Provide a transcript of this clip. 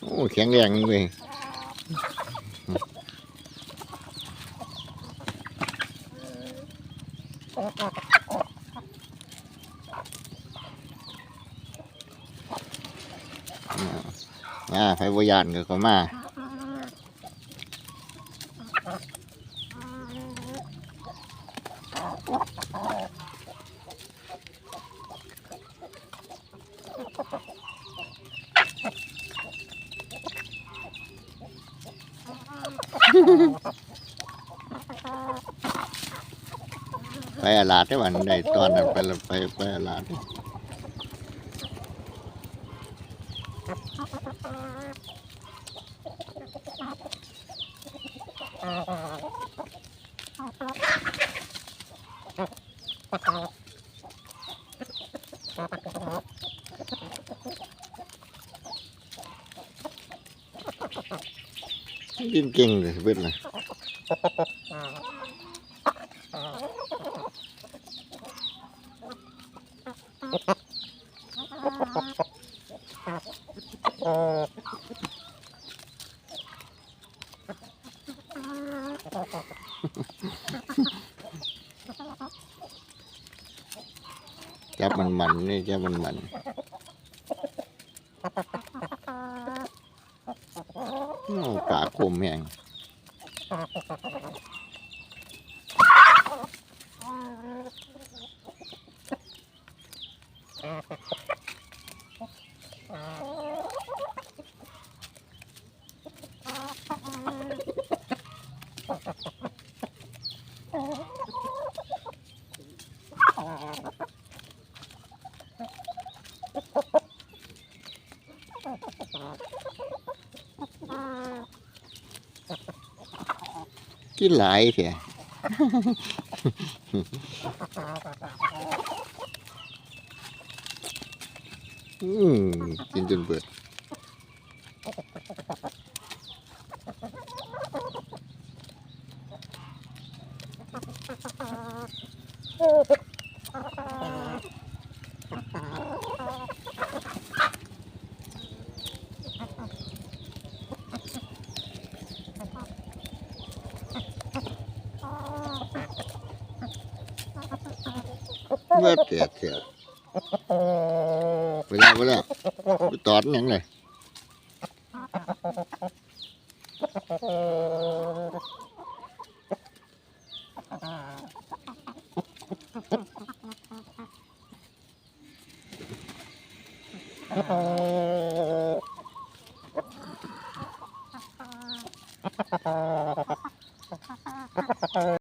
โอ้แข็งแรงเลยอ่าไฟบยานก็มา phải là lạt đấy bạn này toàn là phải là phải phải là lạt Thank you. Kinh kinh này biết này cho mình mạnh đi cho mình mạnh กาคมแหงกินหลายเถอะอืมกินจนเบื่อเมื่อแตกเถอะไปแล้วไปแล้วไปตอดหนังเลย